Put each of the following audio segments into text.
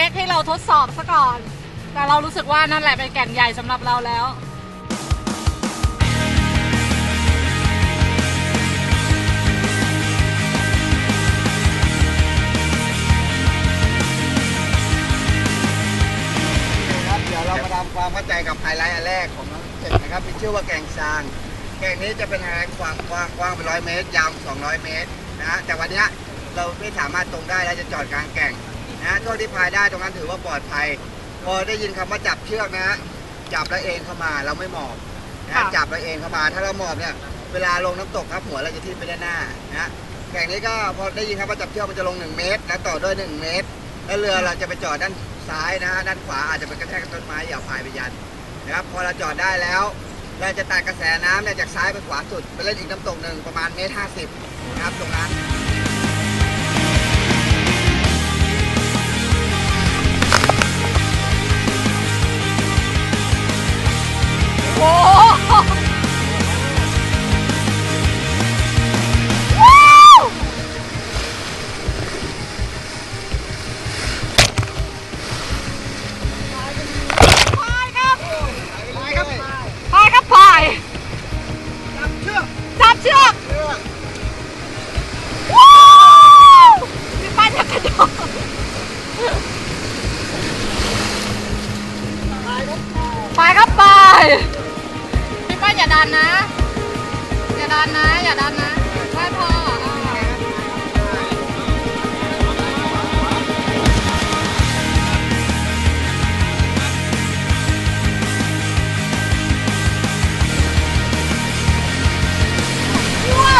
ล็ก ๆ ให้เราทดสอบซะก่อน แต่เรารู้สึกว่านั่นแหละเป็นแก่นใหญ่สำหรับเราแล้วครับเดี๋ยวเรามาทำความเข้าใจกับไฮไลท์อันแรกของน้องเจ็ดนะครับมีชื่อว่าแกงซาง แกงนี้จะเป็นไฮไลท์กว้างกว้างกว้างเป็นร้อยเมตร ยาว200 เมตรนะฮะแต่วันเนี้ยเราไม่สามารถตรงได้แล้วจะจอดกลางแก่ง นะฮะช่วงที่พายได้ตรงนั้นถือว่าปลอดภัย พอได้ยินคำว่าจับเชือกนะฮะจับแล้วเองเข้ามาเราไม่หมอบนะฮะค่ะจับแล้วเองเข้ามา ถ้าเราหมอบเนี่ยเวลาลงน้ำตกครับหัวเราจะทิ่มไปด้านหน้านะฮะแก่งนี้ก็พอได้ยินคำว่าจับเชือกมันจะลง 1 เมตร แล้วต่อด้วย 1 เมตร แล้วเรือเราจะไปจอดด้านซ้ายนะฮะด้านขวาอาจจะไปกระแทกกับต้นไม้อย่าพายไปยันนะครับพอเราจอดได้แล้ว เราจะตัดกระแสน้ำเนี่ยจากซ้ายไปขวาสุดไปเล่นอีกน้ำตกหนึ่งประมาณเมตรห้าสิบนะครับตรงนั้น โอ้พายครับไปครับพายครับพายจับเชือกจับเชือกว้าวพี่ปั้นอยากกระโดดไปครับไปครับไปพี่ป้าย นนะ อย่าดันนะ อย่าดันนะไม่พอ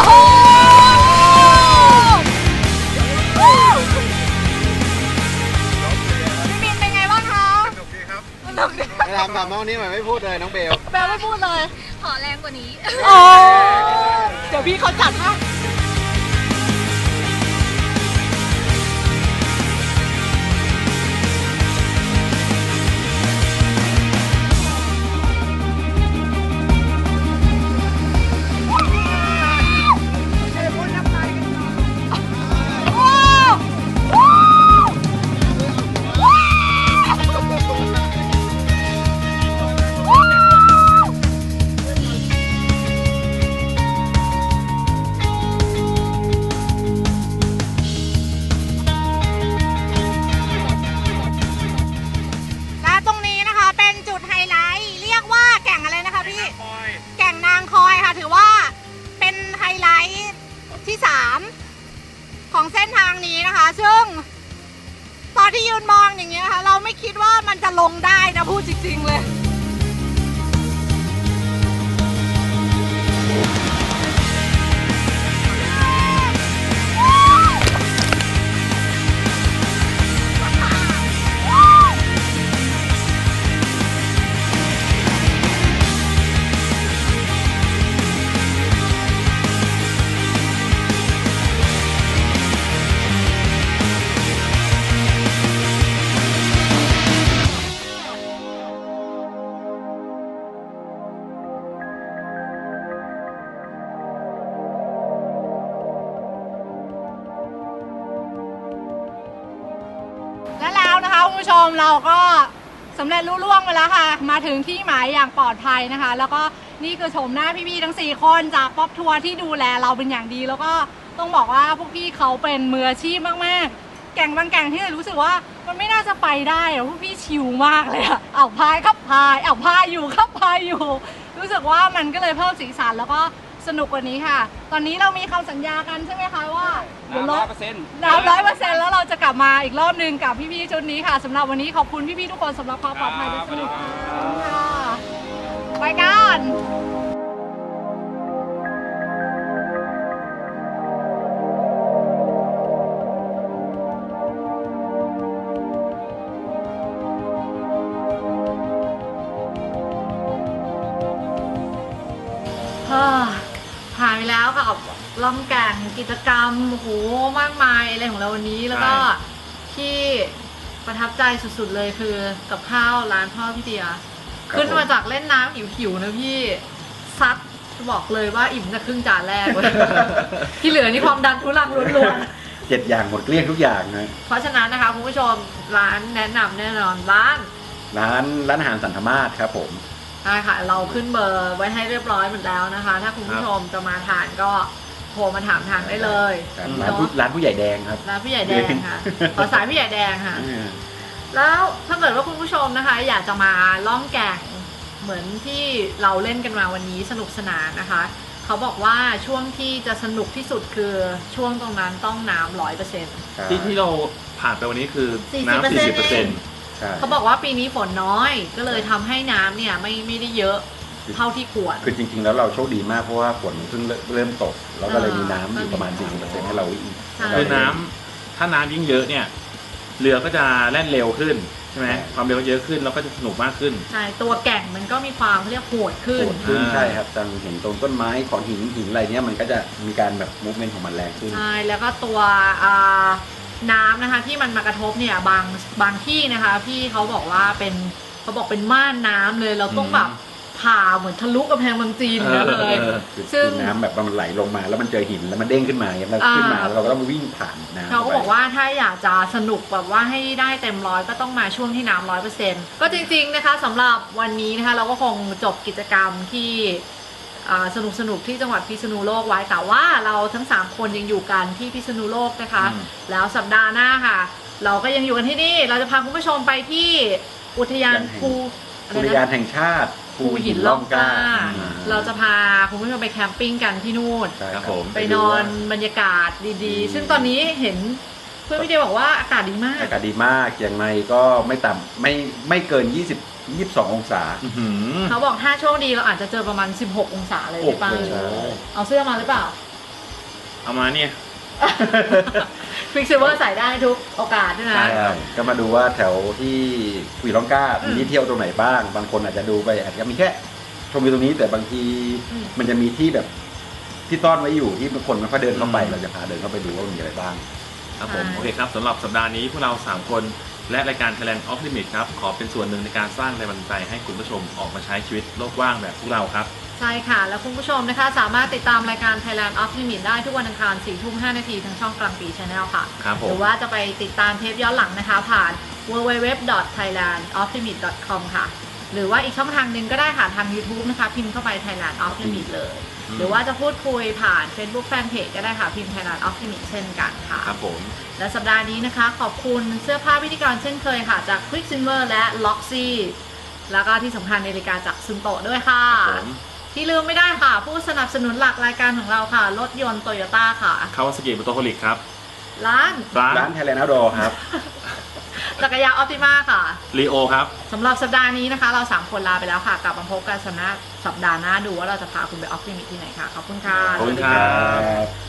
อ่าว้าวพี่บินเป็นไงบ้างคะสนุกดีครับสนุกดีไปทำแบบน้องนี้เหมือนไม่พูดเลยน้องเบล แปลไม่พูดเลยขอ แรงกว่านี้ โอ้เดี๋ยวพี่เขาจัดให้ ผู้ชมเราก็สำเร็จรุ่ล่วงไปแล้วค่ะ มาถึงที่หมายอย่างปลอดภัยนะคะ แล้วก็นี่คือชมหน้าพี่ๆทั้ง 4 คนจากป๊อปทัวร์ที่ดูแลเราเป็นอย่างดี แล้วก็ต้องบอกว่าพวกพี่เขาเป็นมืออาชีพมากๆ แก่งบางแก่งที่เรู้สึกว่ามันไม่น่าจะไปได้อะพวกพี่ชิลมากเลยอะเอาพายครับพายเอาพายอยู่ครับพายอยู่ รู้สึกว่ามันก็เลยเพิ่มสีสันแล้วก็ สนุกกว่านี้ค่ะ ตอนนี้เรามีคำสัญญากันใช่ไหมคะว่าเดี๋ยวน้ำรร้อถยเปอร์เซ็นต์น้ำร้อยเปอร์เซ็นต์แล้วเราจะกลับมาอีกรอบหนึ่งกับพี่ๆชุดนี้ค่ะสำหรับวันนี้ขอบคุณพี่ๆทุกคนสำหรับความปลอดภัยและสนุกค่ะไปกัน ล่องแก่งกิจกรรมโอ้โหมากมายอะไรของเราวันนี้แล้วก็ที่ประทับใจสุดๆเลยคือกับข้าวร้านพ่อพี่เดียขึ้นมาจากเล่นน้ำหิวๆนะพี่ซัดบอกเลยว่าอิ่มจะครึ่งจานแรกเลยที่เหลือนี่ความดันทุลังล้วนๆเจ็ดอย่างหมดเกลี้ยงทุกอย่างนะเพราะฉะนั้นนะคะคุณผู้ชมร้านแนะนำแน่นอนร้าน ร้านร้านอาหารสันธมาศครับผมใช่ค่ะ เราขึ้นเบอร์ไว้ให้เรียบร้อยหมดแล้วนะคะ ถ้าคุณผู้ชมจะมาทานก็โทรมาถามทางได้เลยครับเนร้านอะผู้ร้านผู้ใหญ่แดงครับ ร้านผู้ใหญ่แดงค่ะ ขอสายผู้ใหญ่แดงค่ะอืมแล้วถ้าเกิดว่าคุณผู้ชมนะคะ อยากจะมาล่องแก่งเหมือนที่เราเล่นกันมาวันนี้สนุกสนานนะคะ เขาบอกว่าช่วงที่จะสนุกที่สุดคือช่วงตรงนั้นต้องน้ำร้อยเปอร์เซ็นต์ใช่ที่ที่เราผ่านไปวันนี้คือ40%น้ำสี่สิบเปอร์เอเซ็งนต์ใช่เขาบอกว่าปีนี้ฝนน้อยก็เลยทำให้น้ำเนี่ยไม่ไม่ได้เยอะ เท่าที่ควร คือจริง ๆ แล้วเราโชคดีมากเพราะว่าฝนเพิ่งเริ่มตก แล้วก็เลยมีน้ำอยู่ประมาณอ่า40%ให้เราวิ่งใช่ คือน้ำถ้าน้ำยิ่งเยอะเนี่ย เรือก็จะแล่นเร็วขึ้นใช่ไหมความเร็วเยอะขึ้นแล้วก็จะสนุกมากขึ้น ใช่ตัวแก่งมันก็มีความเขาเรียกโหดขึ้น โหดขึ้นอ่าใช่ครับจังเห็นตรงต้นไม้ของหินหินอะไรเนี้ยมันก็จะมีการแบบมูฟเมนต์ของมันแรงขึ้น ใช่แล้วก็ตัวอ่าน้ำนะคะที่มันมากระทบเนี่ยบางบางที่นะคะ พี่เขาบอกว่าเป็นเขาบอกเป็นม่านน้ำเลยเราต้องแบบ ผ่าเหมือนทะลุกำแพงเมืองจีนอย่างนั้นเลยเออคือซึ่งคือน้ำแบบมันไหลลงมาแล้วมันเจอหินแล้วมันเด้งขึ้นมาแล้วอ่าขึ้นมาแล้วเราก็ต้องวิ่งผ่านน้ำเขาก็ไปบอกว่าถ้าอยากจะสนุกแบบว่าให้ได้เต็มร้อยก็ต้องมาช่วงที่น้ำร้อยเปอร์เซ็นต์ก็จริงๆนะคะสำหรับวันนี้นะคะเราก็คงจบกิจกรรมที่สนุกสนุกๆที่จังหวัดพิษณุโลกไว้แต่ว่าเราทั้ง 3 คนยังอยู่กันที่พิษณุโลกนะคะ อืม แล้วสัปดาห์หน้าค่ะ เราก็ยังอยู่กันที่นี่ เราจะพาคุณผู้ชมไปที่อุทยานภูอะไรอุทนะยานแห่งชาติ ภูหินล่องกล้าอืมเราจะพาคุณผู้ชมไปแคมปิ้งกันที่นู่น ใช่ครับผม ไปนอนบรรยากาศดีๆซึ่งตอนนี้เห็นเพื่อนพี่เดย์บอกว่าอากาศดีมาก อากาศดีมากอย่างไรก็ไม่ต่ำไม่ไม่เกิน 20 22 องศา อื้อหือ เขาบอกถ้าโชคดีเราอาจจะเจอประมาณ 16 องศาเลยโอ้พี่ป้าโหเอาเสื้อมาหรือเปล่า เอามาเนี่ย ฟิกซิเวอร์ใส่ได้ทุกโอกาสใช่ไหม ใช่ครับก็มาดูว่าแถวที่ภูหินล่องกล้าอืมมีที่เที่ยวตรงไหนบ้าง บางคนอาจจะดูไปอาจจะมีแค่ชมวิวตรงนี้แต่บางทีอืม มันจะมีที่แบบที่ต้อนไว้อยู่ที่บางคนไม่ค่อยเดินเข้าไปอืมเราจะพาเดินเข้าไปดูว่ามีอะไรบ้าง ครับผม ใช่ โอเคครับสำหรับสัปดาห์นี้พวกเรา 3 คนและรายการ Thailand Off Limit ครับ ขอเป็นส่วนหนึ่งในการสร้างแรงบันดาลใจให้คุณผู้ชมออกมาใช้ชีวิตโลกว่างแบบพวกเราครับ ใช่ค่ะ แล้วคุณผู้ชมนะคะ สามารถติดตามรายการ Thailand Off Limit ได้ทุกวันอังคาร4ทุ่ม5นาทีทางช่องกลางปี Channel ค่ะ ครับผหรืมอว่าจะไปติดตามเทปย้อนหลังนะคะ ผ่าน www.thailandofflimit.com ค่ะ หรือว่าอีกช่องทางหนึ่งก็ได้ค่ะทาง YouTube นะคะ พิมพ์เข้าไป Thailand Off Limit เลย อืม หรือว่าจะพูดคุยผ่าน Facebook Fanpage ก็ได้ค่ะ พิมพ์ Thailand Off Limit เช่นกันค่ะ ครับผม และสัปดาห์นี้นะคะ ขอบคุณเสื้อผ้าพิธีกรเช่นเคยค่ะ จาก Quicksilver และ Loxy แล้วก็ที่สำคัญนาฬิกาจากซุนโตะด้วยค่ะผม ที่ลืมไม่ได้ค่ะ ผู้สนับสนุนหลักรายการของเราค่ะ รถยนต์โตโยต้าค่ะ คาวาสกิบุโตโฮลิกครับ ร้านร้านร้านไทยแลนด์เอาดอครับ จักรยานออ t ติมาค่ะลีโอครับ สำหรับสัปดาห์นี้นะคะ เราสามคนลาไปแล้วค่ะ กลับมาพบกันสัปดาห์สัปดาห์หน้าดูว่าเราจะพาคุณไปออฟฟิศที่ไหนค่ะ ขอบคุณค่ะ ขอบคุณครับครับ